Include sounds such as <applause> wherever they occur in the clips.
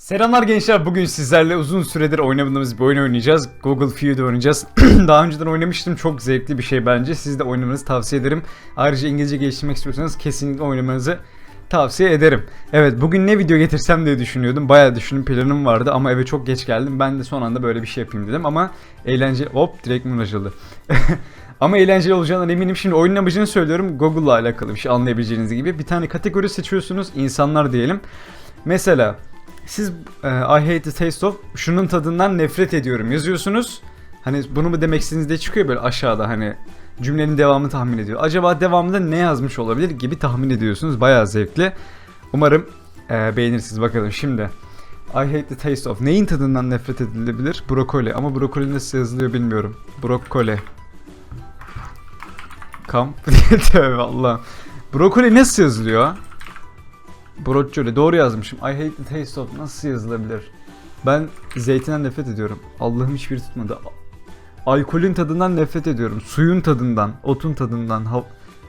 Selamlar gençler. Bugün sizlerle uzun süredir oynamadığımız bir oyun oynayacağız. Google Feud oynayacağız. <clears throat> Daha önceden oynamıştım. Çok zevkli bir şey bence. Siz de oynamanızı tavsiye ederim. Ayrıca İngilizce geliştirmek istiyorsanız kesinlikle oynamanızı tavsiye ederim. Evet bugün ne video getirsem diye düşünüyordum. Bayağı düşündüm planım vardı ama eve çok geç geldim. Ben de son anda böyle bir şey yapayım dedim ama eğlenceli... Hop direkt mi açıldı? <laughs> ama eğlenceli olacağından eminim. Şimdi oyunun amacını söylüyorum. Google'la alakalı bir şey anlayabileceğiniz gibi. Bir tane kategori seçiyorsunuz. insanlar diyelim. Mesela siz e, I hate the taste of şunun tadından nefret ediyorum yazıyorsunuz. Hani bunu mu demek istediğiniz diye çıkıyor böyle aşağıda hani cümlenin devamını tahmin ediyor. Acaba devamında ne yazmış olabilir gibi tahmin ediyorsunuz. Bayağı zevkli. Umarım e, beğenirsiniz bakalım şimdi. I hate the taste of. Neyin tadından nefret edilebilir? Brokoli. Ama brokoli nasıl yazılıyor bilmiyorum. Brokoli. Kamp. <laughs> Tövbe Allah. Brokoli nasıl yazılıyor? Broccioli doğru yazmışım. I hate the taste of nasıl yazılabilir? Ben zeytinden nefret ediyorum. Allah'ım hiçbiri tutmadı. Alkolün tadından nefret ediyorum. Suyun tadından, otun tadından, hav-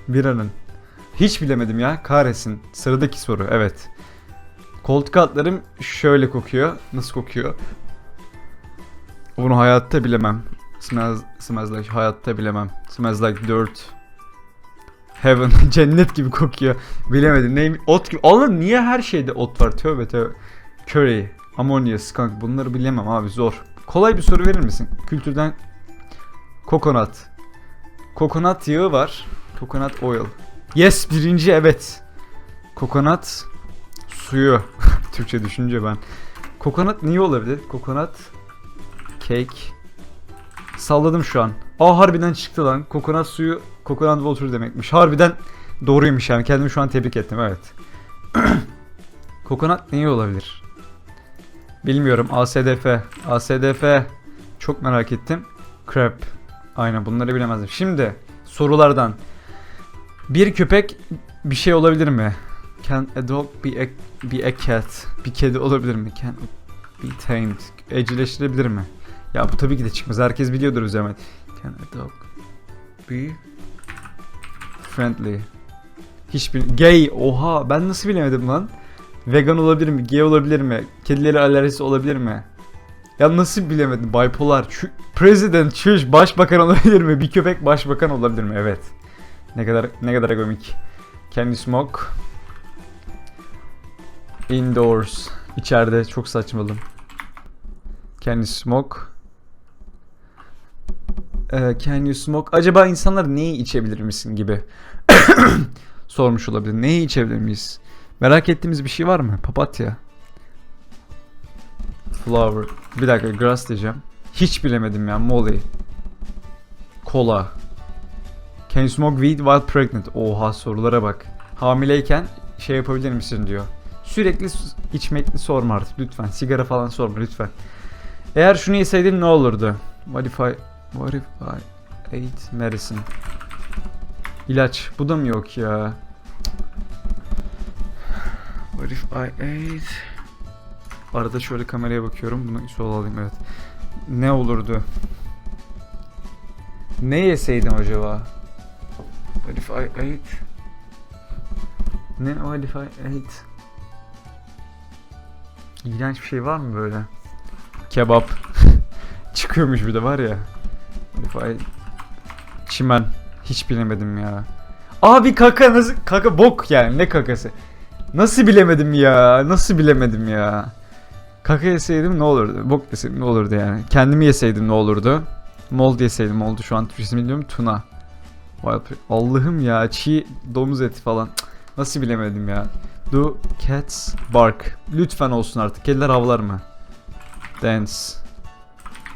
biranın. Hiç bilemedim ya. Kahretsin. Sıradaki soru. Evet. Koltuk altlarım şöyle kokuyor. Nasıl kokuyor? Bunu hayatta bilemem. Smells, smells like hayatta bilemem. Smells like dirt. Heaven <laughs> cennet gibi kokuyor. Bilemedim. Neyim? Ot gibi. Oğlum niye her şeyde ot var? Tövbe tövbe. Curry, ammonia, skunk bunları bilemem abi zor. Kolay bir soru verir misin? Kültürden kokonat. Kokonat yağı var. Kokonat oil. Yes birinci evet. Kokonat suyu. <laughs> Türkçe düşünce ben. Kokonat niye olabilir? Kokonat cake. Salladım şu an. Aa harbiden çıktı lan. Kokonat suyu kokonat water demekmiş. Harbiden doğruymuş yani. Kendimi şu an tebrik ettim evet. <clears throat> kokonat neyi olabilir? Bilmiyorum. ASDF. ASDF. Çok merak ettim. Crab. Aynen bunları bilemezdim. Şimdi sorulardan. Bir köpek bir şey olabilir mi? Can a dog be a, be a cat? Bir kedi olabilir mi? Can be tamed? Evcilleştirebilir mi? Ya bu tabii ki de çıkmaz. Herkes biliyordur üzerine. Can a dog be friendly? Hiçbir gay. Oha ben nasıl bilemedim lan? Vegan olabilir mi? Gay olabilir mi? Kedilere alerjisi olabilir mi? Ya nasıl bilemedim? Bipolar. Şu, president, çüş, başbakan olabilir mi? Bir köpek başbakan olabilir mi? Evet. Ne kadar ne kadar komik. Can you smoke? Indoors. İçeride çok saçmalım. Can you smoke? Ee, can you smoke? Acaba insanlar neyi içebilir misin gibi <coughs> sormuş olabilir. Neyi içebilir miyiz? Merak ettiğimiz bir şey var mı? Papatya. Flower. Bir dakika grass diyeceğim. Hiç bilemedim ya. Molly. Kola. Can you smoke weed while pregnant? Oha sorulara bak. Hamileyken şey yapabilir misin diyor. Sürekli içmekli sorma artık lütfen. Sigara falan sorma lütfen. Eğer şunu yeseydin ne olurdu? What if I, ate medicine? İlaç. Bu da mı yok ya? What if I ate... Arada şöyle kameraya bakıyorum. Bunu sol alayım evet. Ne olurdu? Ne yeseydim acaba? What if I ate? Ne what if I ate? İğrenç bir şey var mı böyle? Kebap. <laughs> Çıkıyormuş bir de var ya. I... Çimen. Hiç bilemedim ya. Abi kaka nasıl? Kaka bok yani ne kakası? Nasıl bilemedim ya? Nasıl bilemedim ya? Kaka yeseydim ne olurdu? Bok yeseydim ne olurdu yani? Kendimi yeseydim ne olurdu? Mold yeseydim oldu şu an Türkçesini bilmiyorum. Tuna. Allah'ım ya çiğ domuz eti falan. Nasıl bilemedim ya? Do cats bark? Lütfen olsun artık. Kediler havlar mı? Dance.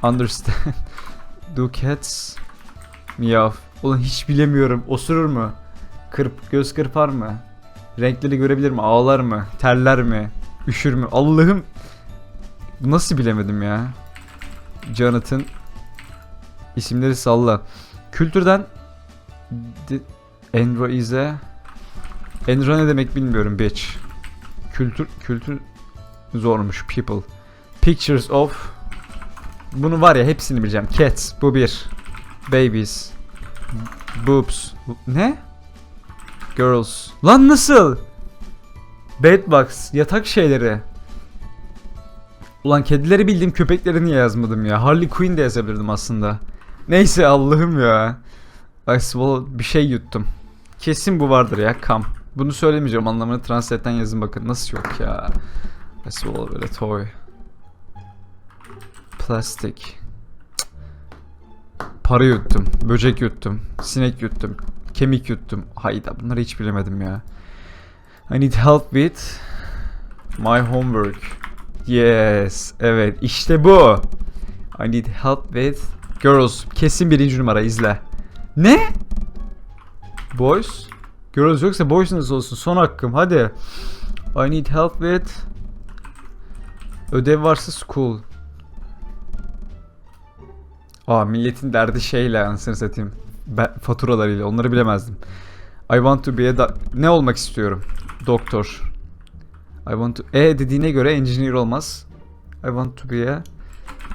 Understand. <laughs> Do cats meow? Ulan hiç bilemiyorum. Osurur mu? Kırp, göz kırpar mı? Renkleri görebilir mi? Ağlar mı? Terler mi? Üşür mü? Allah'ım. Nasıl bilemedim ya? Jonathan. İsimleri salla. Kültürden Enra ize Enra ne demek bilmiyorum bitch. Kültür kültür zormuş people. Pictures of bunu var ya hepsini bileceğim. Cats bu bir. Babies. Boobs. Ne? Girls. Lan nasıl? Bedbugs yatak şeyleri. Ulan kedileri bildiğim köpekleri niye yazmadım ya? Harley Quinn de yazabilirdim aslında. Neyse Allah'ım ya. I swallowed bir şey yuttum. Kesin bu vardır ya kam. Bunu söylemeyeceğim anlamını translate'ten yazın bakın. Nasıl yok ya. I swallowed a toy. Plastik. Para yuttum. Böcek yuttum. Sinek yuttum. Kemik yuttum. Hayda bunları hiç bilemedim ya. I need help with my homework. Yes. Evet işte bu. I need help with girls. Kesin birinci numara izle. Ne? Boys? Girls yoksa boys nasıl olsun? Son hakkım hadi. I need help with Ödev varsa school. Aa milletin derdi şeyle anasını satayım. Ben, faturalarıyla onları bilemezdim. I want to be a ne olmak istiyorum? Doktor. I want to E dediğine göre engineer olmaz. I want to be a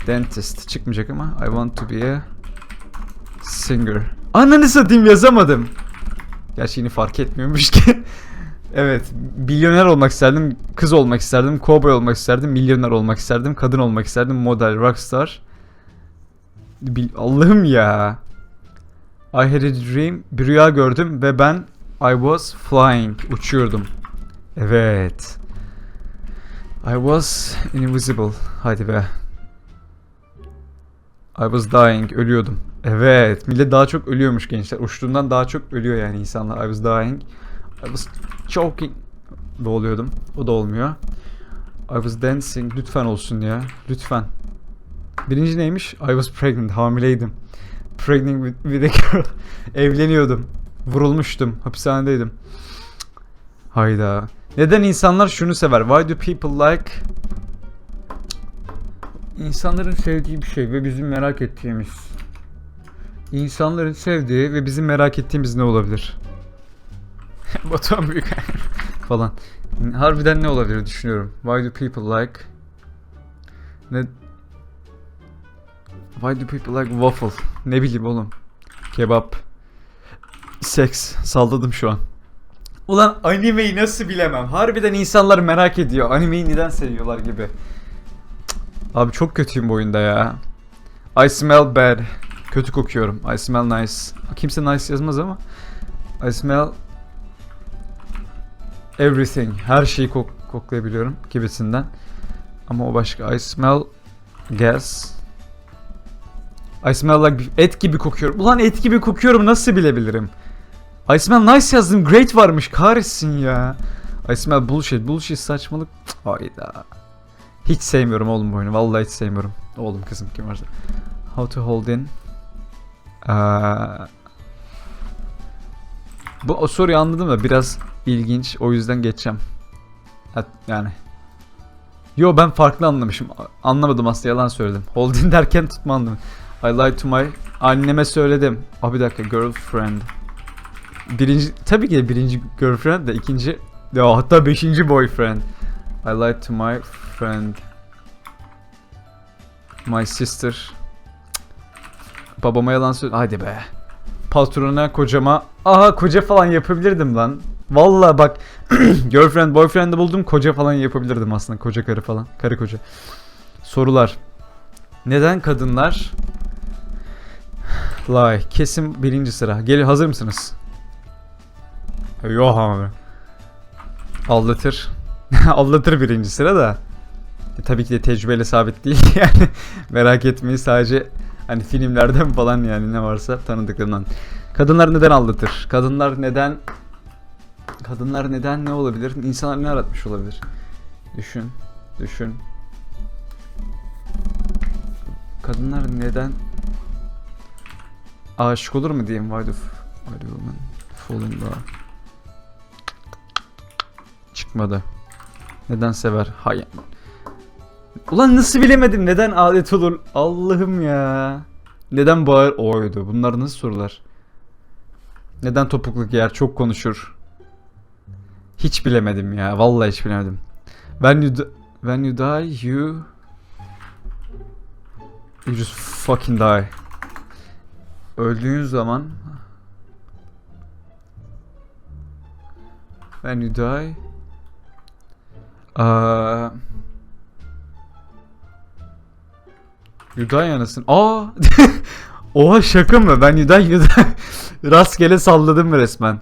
dentist çıkmayacak ama I want to be a singer. Ananı satayım yazamadım. Gerçi yine fark etmiyormuş ki. <laughs> evet, milyoner olmak isterdim, kız olmak isterdim, cowboy olmak isterdim, milyoner olmak isterdim, kadın olmak isterdim, model, rockstar. Allah'ım ya. I had a dream, bir rüya gördüm ve ben I was flying, uçuyordum. Evet. I was invisible. Hadi be. I was dying, ölüyordum. Evet, millet daha çok ölüyormuş gençler. Uçtuğundan daha çok ölüyor yani insanlar. I was dying. I was choking. Boğuluyordum. O da olmuyor. I was dancing. Lütfen olsun ya. Lütfen. Birinci neymiş? I was pregnant. Hamileydim. Pregnant with, with a girl. <laughs> Evleniyordum. Vurulmuştum. Hapishanedeydim. Hayda. Neden insanlar şunu sever? Why do people like İnsanların sevdiği bir şey ve bizim merak ettiğimiz. İnsanların sevdiği ve bizim merak ettiğimiz ne olabilir? <laughs> Batuhan Büyük <laughs> falan. Harbiden ne olabilir düşünüyorum. Why do people like ne Why do people like waffle? Ne bileyim oğlum. Kebap. Seks. Salladım şu an. Ulan animeyi nasıl bilemem. Harbiden insanlar merak ediyor. Animeyi neden seviyorlar gibi. Abi çok kötüyüm bu oyunda ya. I smell bad. Kötü kokuyorum. I smell nice. Kimse nice yazmaz ama. I smell everything. Her şeyi kok koklayabiliyorum gibisinden. Ama o başka. I smell gas. I smell like et gibi kokuyorum. Ulan et gibi kokuyorum nasıl bilebilirim? I smell nice yazdım. Great varmış. Kahretsin ya. I smell bullshit. Bullshit saçmalık. Hayda. Hiç sevmiyorum oğlum bu oyunu. Vallahi hiç sevmiyorum. Oğlum kızım kim varsa. How to hold in. Aa, bu o soruyu anladım da biraz ilginç. O yüzden geçeceğim. Yani. Yo ben farklı anlamışım. Anlamadım aslında yalan söyledim. Hold in derken tutma anladım. I lied to my anneme söyledim. Abi bir dakika girlfriend. Birinci tabii ki de birinci girlfriend de ikinci ya hatta beşinci boyfriend. I lied to my friend. My sister. Babama yalan söyle. Hadi be. Patrona, kocama. Aha koca falan yapabilirdim lan. Valla bak <clears throat> girlfriend, boyfriend'i buldum. Koca falan yapabilirdim aslında. Koca karı falan. Karı koca. Sorular. Neden kadınlar Lie. Kesin birinci sıra. Gel hazır mısınız? Yok abi. Aldatır. <laughs> Aldatır birinci sıra da. E, tabii ki de tecrübeyle sabit değil <laughs> yani. Merak etmeyin sadece hani filmlerden <laughs> falan yani ne varsa tanıdıklarından. Kadınlar neden aldatır? Kadınlar neden Kadınlar neden ne olabilir? İnsanlar ne aratmış olabilir? Düşün. Düşün. Kadınlar neden aşık olur mu diyeyim? Why do, why do women fall in? Çıkmadı. Neden sever? Hayır. Ulan nasıl bilemedim? Neden adet olur? Allah'ım ya. Neden bağır oydu? Bunlar nasıl sorular? Neden topuklu giyer? Çok konuşur. Hiç bilemedim ya. Vallahi hiç bilemedim. When you, when you die, you You just fucking die. Öldüğün zaman When you die uh, Yuday anasın. Aa! <laughs> Oha şaka mı? Ben Yuday Yuday <laughs> rastgele salladım resmen.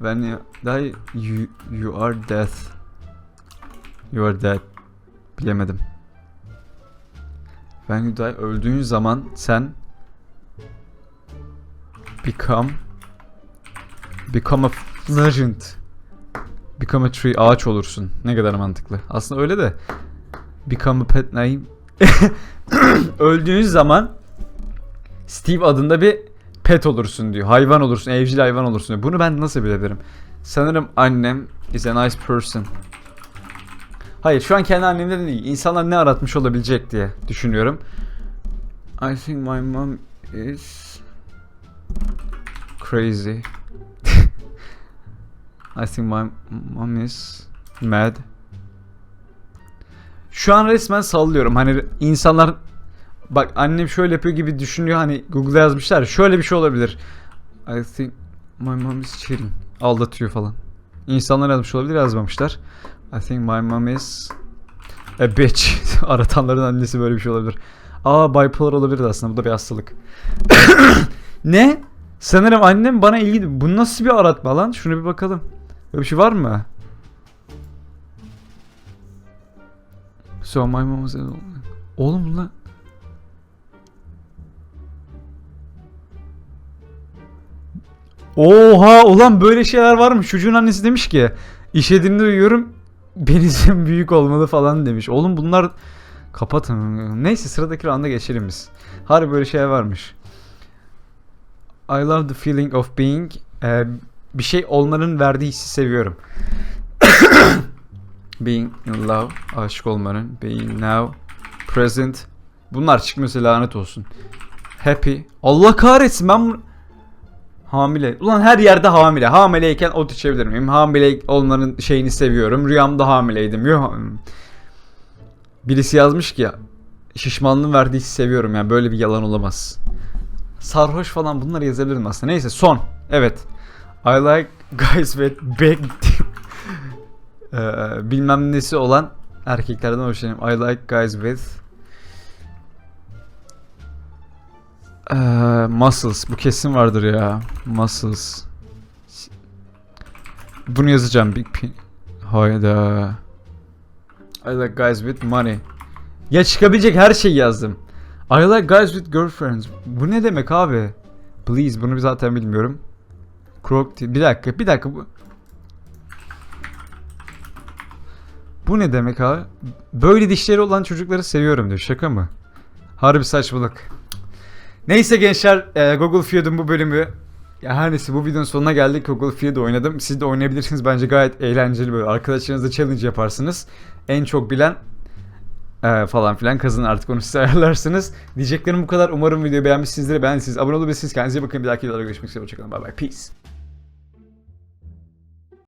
Ben Yuday you, you are death. You are dead. Bilemedim. Ben Yuday öldüğün zaman sen become become a legend. Become a tree ağaç olursun. Ne kadar mantıklı. Aslında öyle de become a pet name. <laughs> Öldüğün zaman Steve adında bir pet olursun diyor. Hayvan olursun, evcil hayvan olursun diyor. Bunu ben nasıl bilebilirim? Sanırım annem is a nice person. Hayır şu an kendi annemden değil. İnsanlar ne aratmış olabilecek diye düşünüyorum. I think my mom is crazy. <laughs> I think my mom is mad. Şu an resmen sallıyorum. Hani insanlar bak annem şöyle yapıyor gibi düşünüyor. Hani Google'a yazmışlar. Şöyle bir şey olabilir. I think my mom is cheating. Aldatıyor falan. İnsanlar yazmış olabilir yazmamışlar. I think my mom is a bitch. <laughs> Aratanların annesi böyle bir şey olabilir. Aa bipolar olabilir aslında. Bu da bir hastalık. <coughs> ne? Sanırım annem bana ilgili. Bu nasıl bir aratma lan? Şuna bir bakalım. Böyle bir şey var mı? So my mom was Oğlum bunlar Oha ulan böyle şeyler var mı? Çocuğun annesi demiş ki işediğimde uyuyorum benizim <laughs> büyük olmalı falan demiş. Oğlum bunlar kapatın. Neyse sıradaki rounda geçelim biz. Harbi böyle şeyler varmış. I love the feeling of being Ee, bir şey olmanın verdiği hissi seviyorum. <coughs> being in love, aşık olmanın, being now, present. Bunlar çıkmıyorsa lanet olsun. Happy. Allah kahretsin ben. Hamile. Ulan her yerde hamile. Hamileyken ot içebilir miyim? Hamile olmanın şeyini seviyorum. Rüyamda hamileydim. Birisi yazmış ki şişmanlığın verdiği hissi seviyorum yani böyle bir yalan olamaz. Sarhoş falan bunları yazabilirim aslında. Neyse son. Evet. I like guys with big <laughs> Ee, bilmem nesi olan erkeklerden hoşlanıyorum. I like guys with Ee, muscles. Bu kesin vardır ya. Muscles. Bunu yazacağım. Big pin. Hayda. I like guys with money. Ya çıkabilecek her şeyi yazdım. I like guys with girlfriends. Bu ne demek abi? Please bunu zaten bilmiyorum. Croc bir dakika bir dakika bu. Bu ne demek abi? Böyle dişleri olan çocukları seviyorum diyor. Şaka mı? Harbi saçmalık. Neyse gençler e, Google Feud'un bu bölümü ya her neyse bu videonun sonuna geldik. Google Feud'u oynadım. Siz de oynayabilirsiniz. Bence gayet eğlenceli böyle. Arkadaşlarınızla challenge yaparsınız. En çok bilen e, falan filan kazanır artık onu siz <laughs> ayarlarsınız. Diyeceklerim bu kadar. Umarım videoyu beğenmişsinizdir. Beğendiyseniz abone olabilirsiniz. Kendinize bakın. Bir dahaki videoda görüşmek üzere. Hoşçakalın. Bye bye. Peace.